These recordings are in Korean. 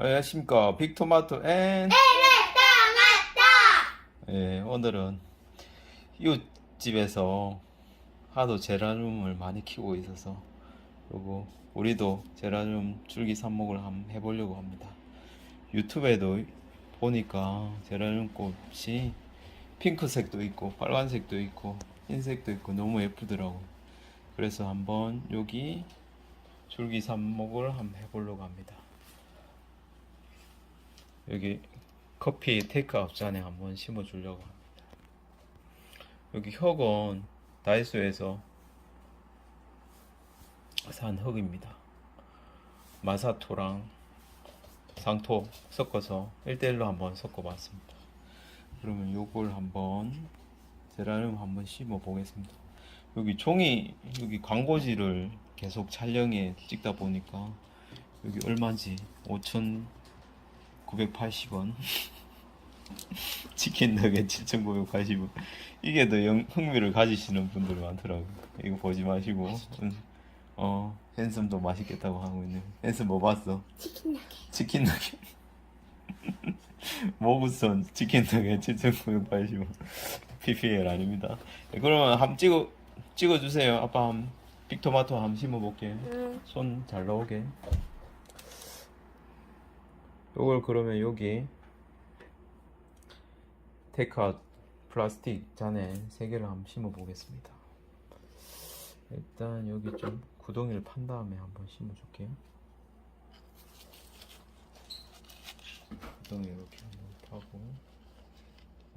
안녕하십니까. 빅토마토 앤 예, 오늘은 이웃집에서 하도 제라늄을 많이 키우고 있어서 요거 우리도 제라늄 줄기 삽목을 한번 해보려고 합니다. 유튜브에도 보니까 제라늄 꽃이 핑크색도 있고 빨간색도 있고 흰색도 있고 너무 예쁘더라고 그래서 한번 여기 줄기 삽목을 한번 해보려고 합니다 여기 커피 테이크아웃 잔에 한번 심어 주려고 합니다. 여기 흙은 다이소에서 산 흙입니다. 마사토랑 상토 섞어서 1대1로 한번 섞어 봤습니다. 그러면 요걸 한번 제라늄 한번 심어 보겠습니다. 여기 종이 여기 광고지를 계속 촬영에 찍다 보니까 여기 얼마인지 5,980원. 치킨 너겟 7,980원. 이게 더 영, 흥미를 가지시는 분들이 많더라고요. 이거 보지 마시고. 음, 어 앤섬도 맛있겠다고 하고 있네 앤섬 뭐 봤어? 치킨 나게 치킨 너겟. 모구선 치킨 너겟 7,980원. PPL 아닙니다. 네, 그러면 한번 찍어 찍어주세요. 아빠 한 빅토마토 한번 심어볼게. 응. 손 잘 나오게 요걸 그러면 여기 테이크아웃 플라스틱 잔에 세 개를 한번 심어 보겠습니다. 일단 여기 좀 구덩이를 판 다음에 한번 심어 줄게요. 구덩이 이렇게 한번 파고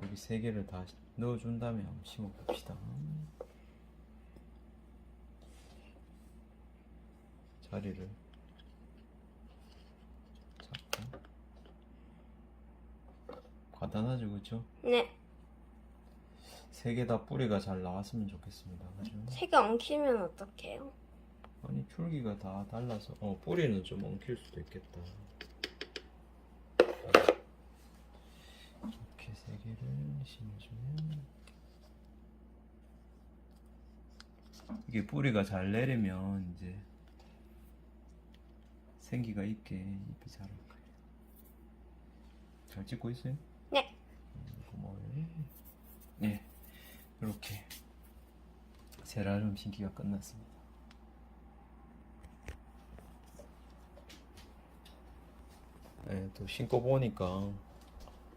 여기 세 개를 다 넣어 준 다음에 한번 심어 봅시다. 자리를 잡고 간단하죠 그죠? 네 세 개 다 뿌리가 잘 나왔으면 좋겠습니다 그죠? 색이 엉키면 어떡해요? 아니 줄기가 다 달라서 어 뿌리는 좀 엉킬 수도 있겠다 이렇게 세 개를 심어주면 이게 뿌리가 잘 내리면 이제 생기가 있게 잎이 자랄 거예요 잘 찍고 있어요? 네 이렇게 세라늄 심기가 끝났습니다 네, 또 신고 보니까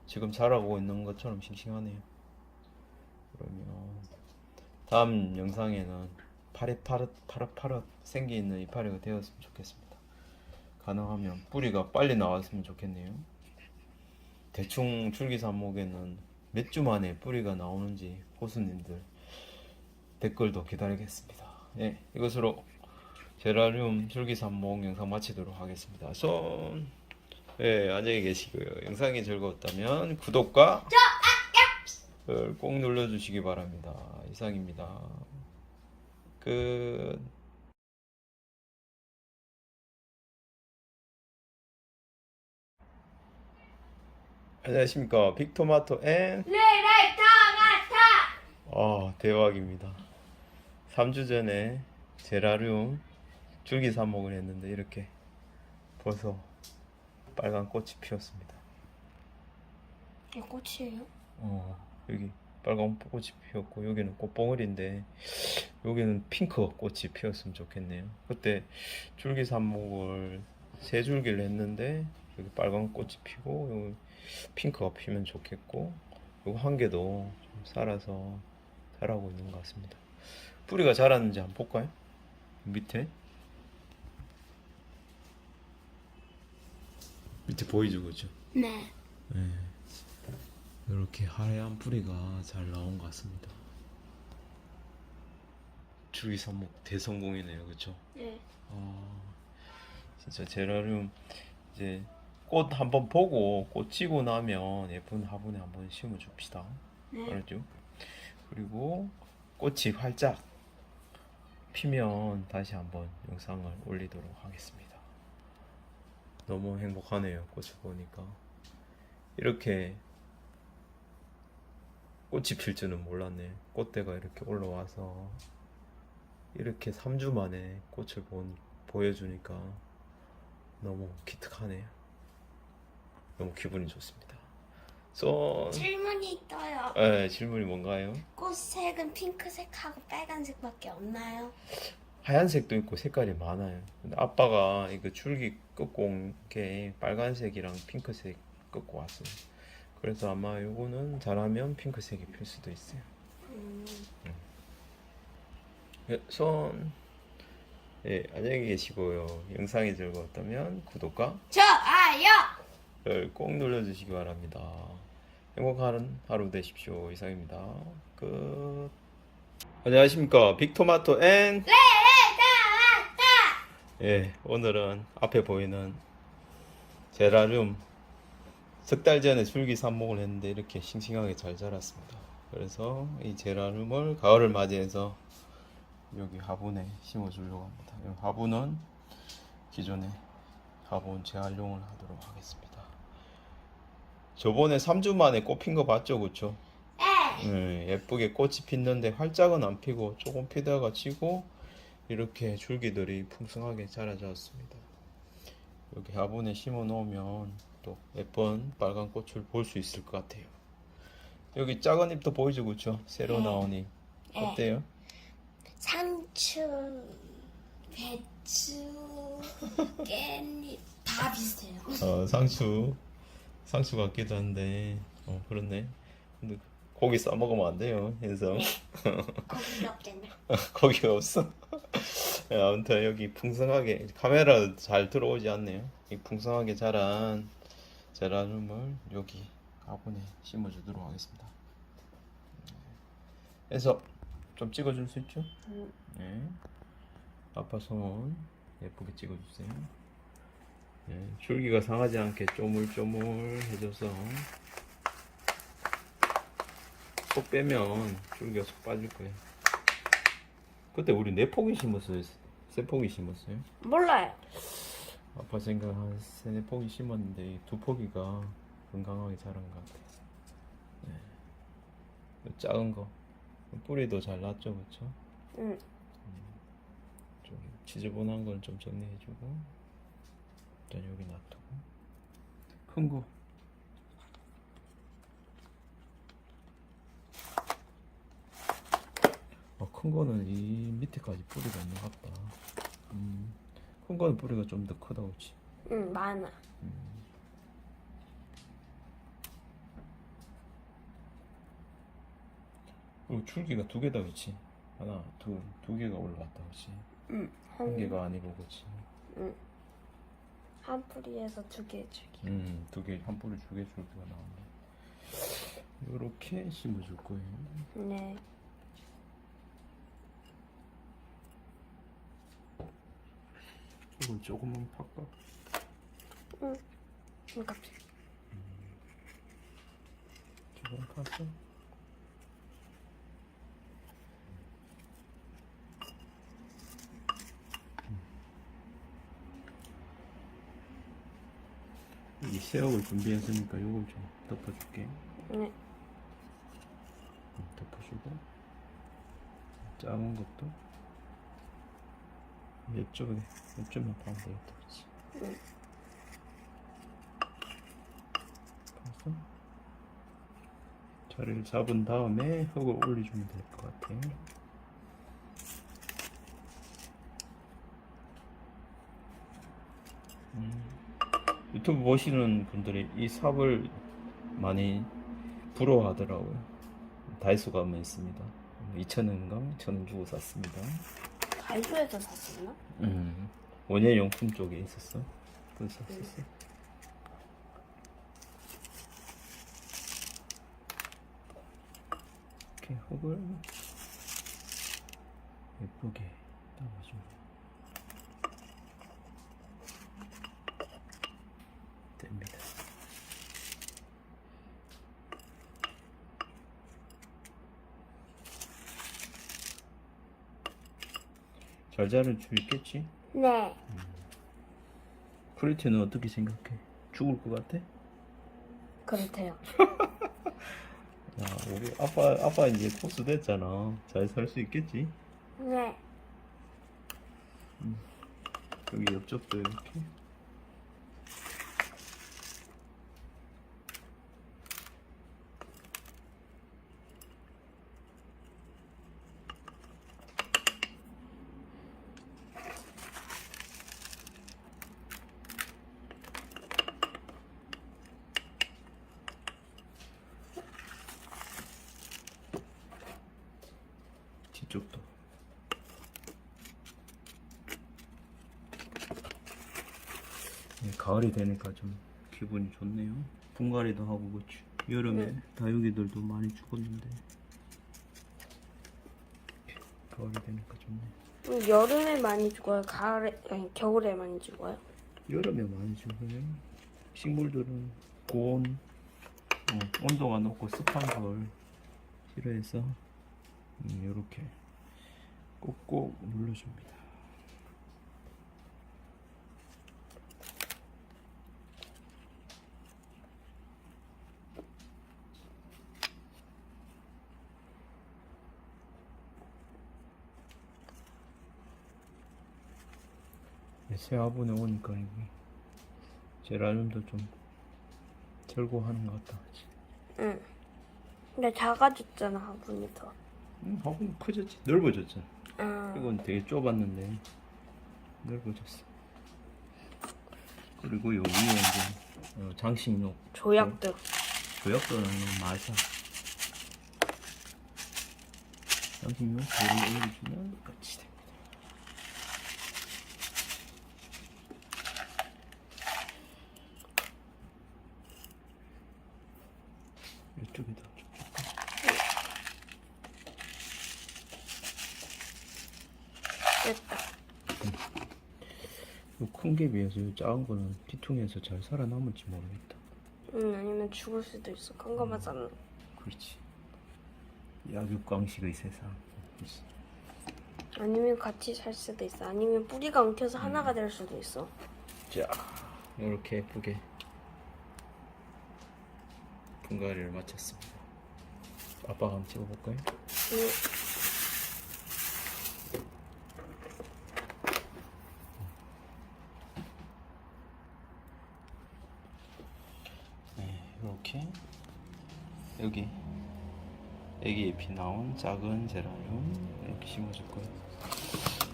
지금 자라고 있는 것처럼 싱싱하네요. 그러면 다음 영상에는 파릇파릇 파릇파릇 생기 있는 이파리가 되었으면 좋겠습니다. 가능하면 뿌리가 빨리 나왔으면 좋겠네요. 대충 줄기 삽목에는 몇 주 만에 뿌리가 나오는지 호수님들 댓글도 기다리겠습니다. 예, 이것으로 제라늄 줄기삽목 영상 마치도록 하겠습니다. 손 네, 안녕히 계시고요. 영상이 즐거웠다면 구독과 좋아요 꼭 눌러주시기 바랍니다. 이상입니다. 끝. 안녕하십니까. 빅토마토 앤 레레 토마토 아, 대박입니다. 3주 전에 제라늄 줄기 삽목을 했는데 이렇게 벌써 빨간 꽃이 피었습니다. 이게 꽃이에요? 어, 여기 빨간 꽃이 피었고 여기는 꽃봉오리인데 여기는 핑크 꽃이 피었으면 좋겠네요. 그때 줄기 삽목을 세 줄기를 했는데 여기 빨간 꽃이 피고 여기 핑크가 피면 좋겠고 요거 한 개도 좀 살아서 자라고 있는 것 같습니다. 뿌리가 자랐는지 한번 볼까요? 밑에 밑에 보이죠, 그죠? 네 네. 이렇게 하얀 뿌리가 잘 나온 것 같습니다. 줄기 삽목 대성공이네요, 그렇죠? 네. 아, 진짜 제라늄 이제 꽃 한번 보고 꽃 지고 나면 예쁜 화분에 한번 심어 줍시다. 네. 알았죠? 그리고 꽃이 활짝 피면 다시 한번 영상을 올리도록 하겠습니다. 너무 행복하네요. 꽃을 보니까. 이렇게 꽃이 필 줄은 몰랐네. 꽃대가 이렇게 올라와서 이렇게 3주 만에 꽃을 본, 보여주니까 너무 기특하네요. 너무 기분이 좋습니다. 손. 질문이 있어요. 네, 질문이 뭔가요? 꽃색은 핑크색하고 빨간색밖에 없나요? 하얀색도 있고 색깔이 많아요. 근데 아빠가 이거 줄기 끄고 온 게 빨간색이랑 핑크색 끄고 왔어요. 그래서 아마 요거는 잘하면 핑크색이 필 수도 있어요. 음, 예, 손. 예, 안녕히 계시고요. 영상이 즐거웠다면 구독과 좋아요. 을꼭 눌러주시기 바랍니다. 행복한 하루 되십시오. 이상입니다. 끝. 안녕하십니까. 빅토마토 앤 예, 오늘은 앞에 보이는 제라늄 석 달 전에 줄기 삽목을 했는데 이렇게 싱싱하게 잘 자랐습니다. 그래서 이 제라늄을 가을을 맞이해서 여기 화분에 심어 주려고 합니다. 이 화분은 기존에 화분 재활용을 하도록 하겠습니다. 저번에 3주 만에 꽃 핀 거 봤죠, 그쵸? 네. 예, 예쁘게 꽃이 폈는데 활짝은 안 피고 조금 피다가 지고 이렇게 줄기들이 풍성하게 자라졌습니다. 여기 화분에 심어 놓으면 또 예쁜 빨간 꽃을 볼 수 있을 것 같아요. 여기 작은 잎도 보이죠, 그쵸? 새로 네. 나온 잎. 네. 어때요? 상추, 배추, 깻잎 다 비슷해요. 어, 상추. 상추 같기도 한데, 어, 그렇네. 근데 고기 싸 먹으면 안 돼요, 현성. 거기 없잖아. 거기가 없어. 예, 아무튼 여기 풍성하게 카메라 잘 들어오지 않네요. 이 풍성하게 자란 제라늄을 여기 화분에 심어주도록 하겠습니다. 네. 그래서 좀 찍어줄 수 있죠? 음. 네. 아빠 손 예쁘게 찍어주세요. 네, 줄기가 상하지 않게 쪼물쪼물해줘서 쏙 빼면 줄기가 쏙 빠질 거예요. 그때 우리 네 포기 심었어요. 세 포기 심었어요. 몰라요. 아빠 생각 한 세네 포기 심었는데 두 포기가 건강하게 자란 것 같아요. 네. 그 작은 거 뿌리도 잘 났죠, 그렇죠? 응. 좀 지저분한 건 좀 정리해주고 일단 여기 놔두고 큰 거. 어, 큰 거는 이 밑에까지 뿌리가 있는 것 같다. 음, 큰 거는 뿌리가 좀 더 크다, 그렇지? 응, 많아. 그리고 줄기가 두 개다, 그렇지? 하나, 둘, 두 개가 올라왔다, 그렇지? 응. 한 한, 개가 아니고, 그렇지? 한 뿌리에서 두개 줄기. 음, 두 개, 한 뿌리 두개 줄기가 나오네. 이렇게 심어줄 거예요. 네. 이건 조금만 팍까 응. 그러니까 조금 팠어. 이 새우를 준비했으니까 이걸 좀 덮어줄게. 네. 음, 덮어주고 작은 것도 이쪽에 이쪽만 파면 되겠다, 그렇지? 응. 파서 자리를 잡은 다음에 흙을 올려주면 될 것 같아. 음, 유튜브 보시는 분들이 이 삽을 많이 부러워하더라고요. 다이소 가면 있습니다. 2,000원인가? 1,000원 주고 샀습니다. 다이소에서 샀었나? 음, 원예용품 쪽에 있었어. 그래서 샀었어. 이렇게 흙을 예쁘게 담아주면 됩니다. 잘 자랄 수 있겠지? 네. 프리티는 어떻게 생각해? 죽을 것 같아? 그렇대요. 야, 우리 아빠 아빠 이제 코스 됐잖아. 잘 살 수 있겠지? 네. 여기 옆쪽도 이렇게. 이쪽도. 네, 가을이 되니까 좀 기분이 좋네요. 분갈이도 하고 그치? 여름에 네. 다육이들도 많이 죽었는데. 가을이 되니까 좋네. 여름에 많이 죽어요. 가을에 아니 겨울에 많이 죽어요. 여름에 많이 죽어요. 식물들은 고온 어, 온도가 높고 습한 걸 싫어해서 이렇게. 꼭꼭 눌러줍니다. 새 화분에 오니까 여기 제라늄도 좀 절고 하는 것 같다. 그치? 응. 근데 작아졌잖아 화분이 더. 응, 화분 커졌지, 넓어졌잖아. 아, 이건 되게 좁았는데 넓어졌어. 그리고 요 위에 이제 어, 장식용 조약들. 조약도는 마샤. 장식용 돌을 올려주면 끝이 됩니다. 이쪽에다 좀 줄까? 됐다. 큰 게 비해서 이 작은 거는 뒤통에서 잘 살아남을지 모르겠다. 응 아니면 죽을 수도 있어. 큰 거만 쌌는. 그렇지. 약육강식의 세상. 그렇지. 아니면 같이 살 수도 있어. 아니면 뿌리가 엉켜서 하나가 될 수도 있어. 자, 이렇게 예쁘게 분갈이를 마쳤습니다. 아빠가 한번 찍어볼까요? 응. 네, 이렇게 여기 애기 잎이 나온 작은 제라늄 이렇게 심어줄 거예요.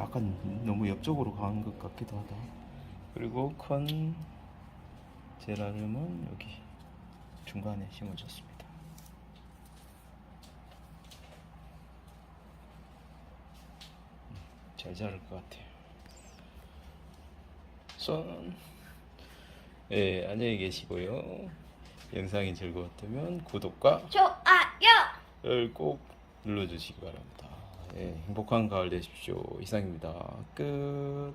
약간 너무 옆쪽으로 가는 것 같기도 하다. 그리고 큰 제라늄은 여기 중간에 심어줬습니다. 음, 잘 자랄 것 같아요. 손. 예, 안녕히 계시고요. 영상이 즐거웠다면 구독과 좋아요. 꼭 눌러주시기 바랍니다. 예, 행복한 가을 되십시오. 이상입니다. 끝.